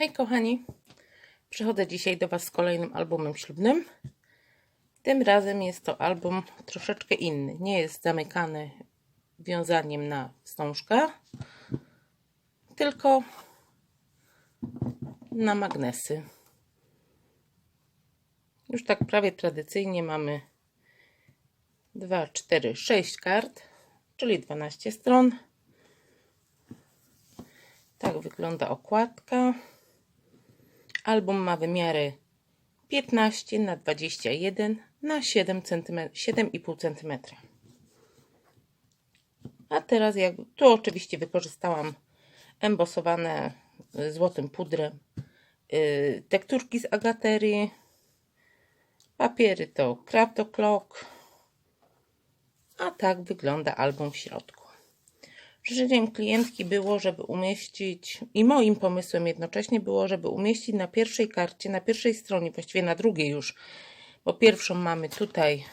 Hej kochani, przychodzę dzisiaj do Was z kolejnym albumem ślubnym. Tym razem jest to album troszeczkę inny. Nie jest zamykany wiązaniem na wstążkę, tylko na magnesy. Już tak prawie tradycyjnie mamy 2, 4, 6 kart, czyli 12 stron. Tak wygląda okładka. Album ma wymiary 15 na 21 na 7 cm, 7,5 cm. A teraz jak tu oczywiście wykorzystałam embosowane złotym pudrem yy, tekturki z agaterii. Papiery to Craft Clock. A tak wygląda album w środku. Życzeniem klientki było, żeby umieścić, i moim pomysłem jednocześnie było, żeby umieścić na pierwszej karcie, na pierwszej stronie, właściwie na drugiej już, bo pierwszą mamy tutaj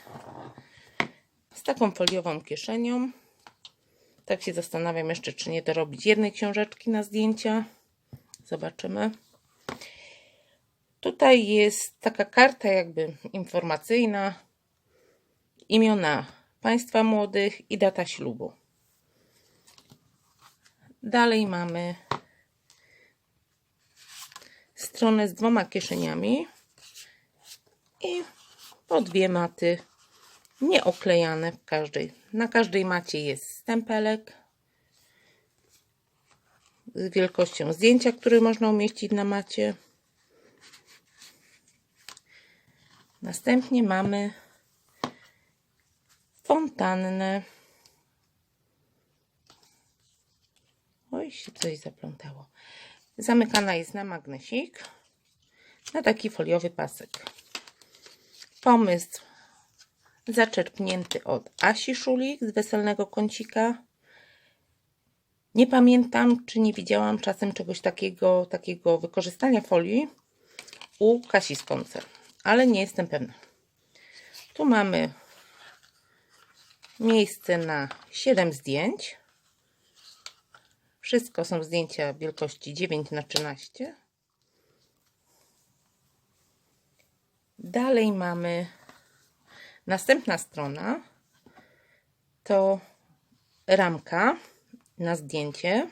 z taką foliową kieszenią. Tak się zastanawiam jeszcze, czy nie dorobić jednej książeczki na zdjęcia. Zobaczymy. Tutaj jest taka karta jakby informacyjna, imiona państwa młodych i data ślubu. Dalej mamy stronę z dwoma kieszeniami i po dwie maty nieoklejane w każdej. Na każdej macie jest stempelek z wielkością zdjęcia, który można umieścić na macie. Następnie mamy fontannę. Oj, się coś zaplątało. Zamykana jest na magnesik. Na taki foliowy pasek. Pomysł zaczerpnięty od Asi Szulik z weselnego kącika. Nie pamiętam, czy nie widziałam czasem czegoś takiego, takiego wykorzystania folii u Kasi Sponcer, ale nie jestem pewna. Tu mamy miejsce na 7 zdjęć. Wszystko są zdjęcia wielkości 9 na 13. Dalej mamy następna strona. To ramka na zdjęcie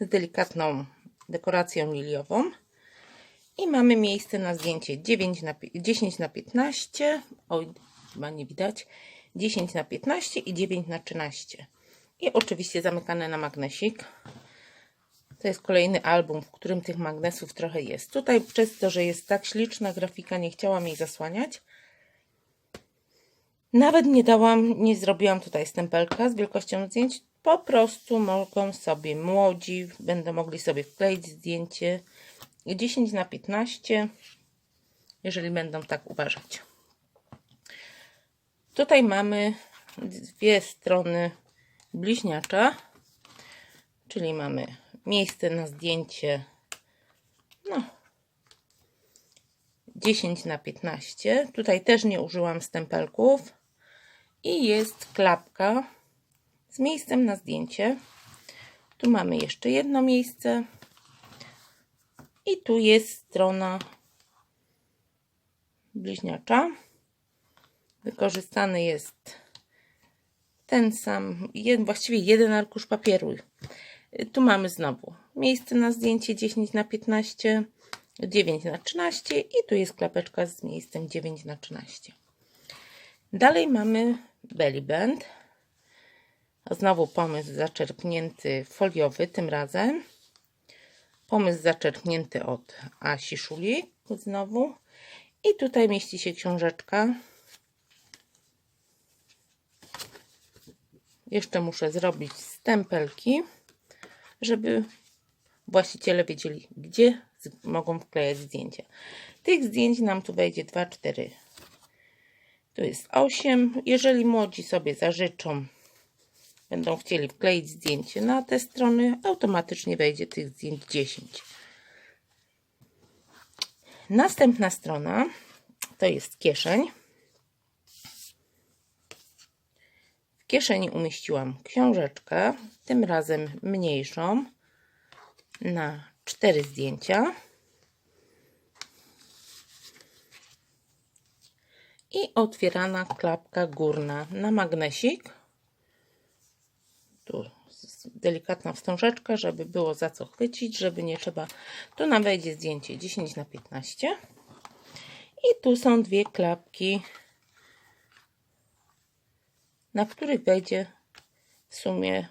z delikatną dekoracją liliową. I mamy miejsce na zdjęcie 9 na, 10 na 15 oj, chyba nie widać. 10 na 15 i 9 na 13 i oczywiście zamykane na magnesik to jest kolejny album, w którym tych magnesów trochę jest. Tutaj przez to, że jest tak śliczna grafika, nie chciałam jej zasłaniać. Nawet nie dałam, nie zrobiłam tutaj stempelka z wielkością zdjęć. Po prostu mogą sobie młodzi, będą mogli sobie wkleić zdjęcie 10 na 15, jeżeli będą tak uważać. Tutaj mamy dwie strony bliźniacza, czyli mamy miejsce na zdjęcie no 10 na 15 tutaj też nie użyłam stempelków. I jest klapka z miejscem na zdjęcie. Tu mamy jeszcze jedno miejsce. I tu jest strona bliźniacza. Wykorzystany jest ten sam, właściwie jeden arkusz papieru tu mamy znowu miejsce na zdjęcie 10 na 15, 9 na 13 i tu jest klapeczka z miejscem 9 na 13. Dalej mamy belly band. Znowu pomysł zaczerpnięty foliowy tym razem. Pomysł zaczerpnięty od Asi znowu. I tutaj mieści się książeczka. Jeszcze muszę zrobić stempelki żeby właściciele wiedzieli, gdzie mogą wklejać zdjęcia. Tych zdjęć nam tu wejdzie 2, 4. Tu jest 8. Jeżeli młodzi sobie zażyczą, będą chcieli wkleić zdjęcie na te strony, automatycznie wejdzie tych zdjęć 10. Następna strona to jest kieszeń. kieszeni umieściłam książeczkę, tym razem mniejszą, na cztery zdjęcia. I otwierana klapka górna na magnesik. Tu delikatna wstążeczka, żeby było za co chwycić, żeby nie trzeba. Tu nam wejdzie zdjęcie 10 na 15. I tu są dwie klapki na których wejdzie w sumie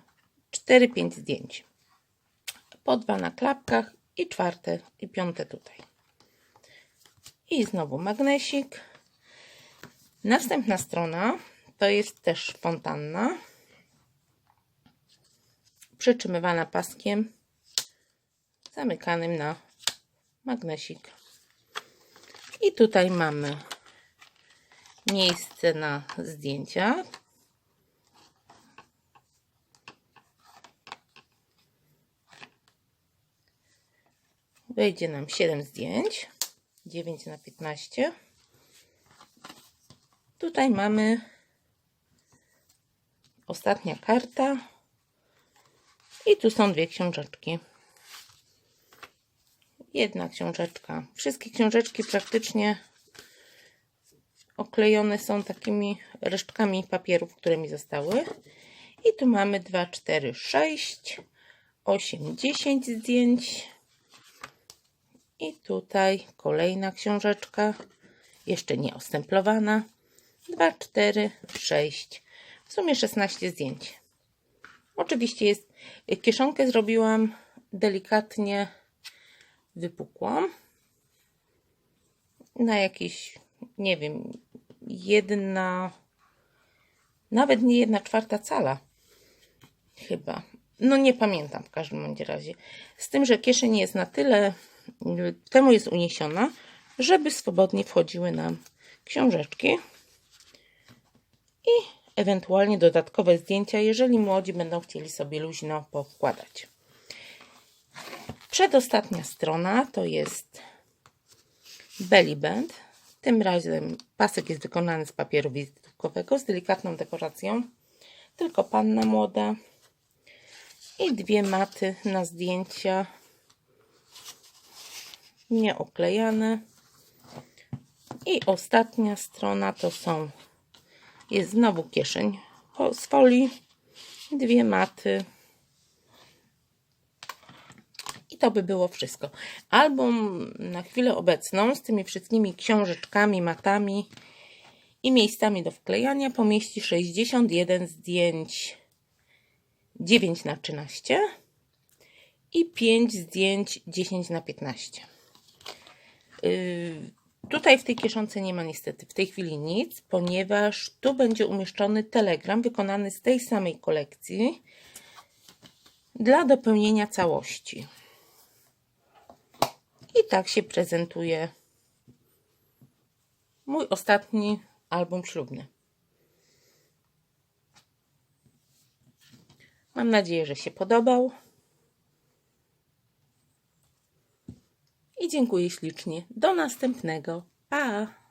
4-5 zdjęć. Po dwa na klapkach i czwarte i piąte tutaj. I znowu magnesik. Następna strona to jest też fontanna. Przytrzymywana paskiem zamykanym na magnesik. I tutaj mamy miejsce na zdjęcia. Wejdzie nam 7 zdjęć. 9 na 15. Tutaj mamy ostatnia karta. I tu są dwie książeczki. Jedna książeczka. Wszystkie książeczki praktycznie oklejone są takimi resztkami papierów, które mi zostały. I tu mamy 2, 4, 6, 8, 10 zdjęć. I tutaj kolejna książeczka, jeszcze nie ostemplowana. 2, 4, 6, w sumie 16 zdjęć. Oczywiście jest, kieszonkę zrobiłam delikatnie wypukłą. Na jakieś, nie wiem, jedna, nawet nie jedna czwarta cala. Chyba. No nie pamiętam w każdym bądź razie. Z tym, że kieszeń jest na tyle, temu jest uniesiona, żeby swobodnie wchodziły nam książeczki i ewentualnie dodatkowe zdjęcia, jeżeli młodzi będą chcieli sobie luźno powkładać. Przedostatnia strona to jest belly band. Tym razem pasek jest wykonany z papieru wizytówkowego z delikatną dekoracją. Tylko panna młoda i dwie maty na zdjęcia nieoklejane. I ostatnia strona to są jest znowu kieszeń z folii, dwie maty. I to by było wszystko. Album na chwilę obecną z tymi wszystkimi książeczkami, matami i miejscami do wklejania pomieści 61 zdjęć 9 na 13 i 5 zdjęć 10 na 15. Yy, tutaj w tej kieszonce nie ma niestety w tej chwili nic, ponieważ tu będzie umieszczony telegram wykonany z tej samej kolekcji dla dopełnienia całości. I tak się prezentuje mój ostatni album ślubny. Mam nadzieję, że się podobał. i dziękuję ślicznie. Do następnego. Pa!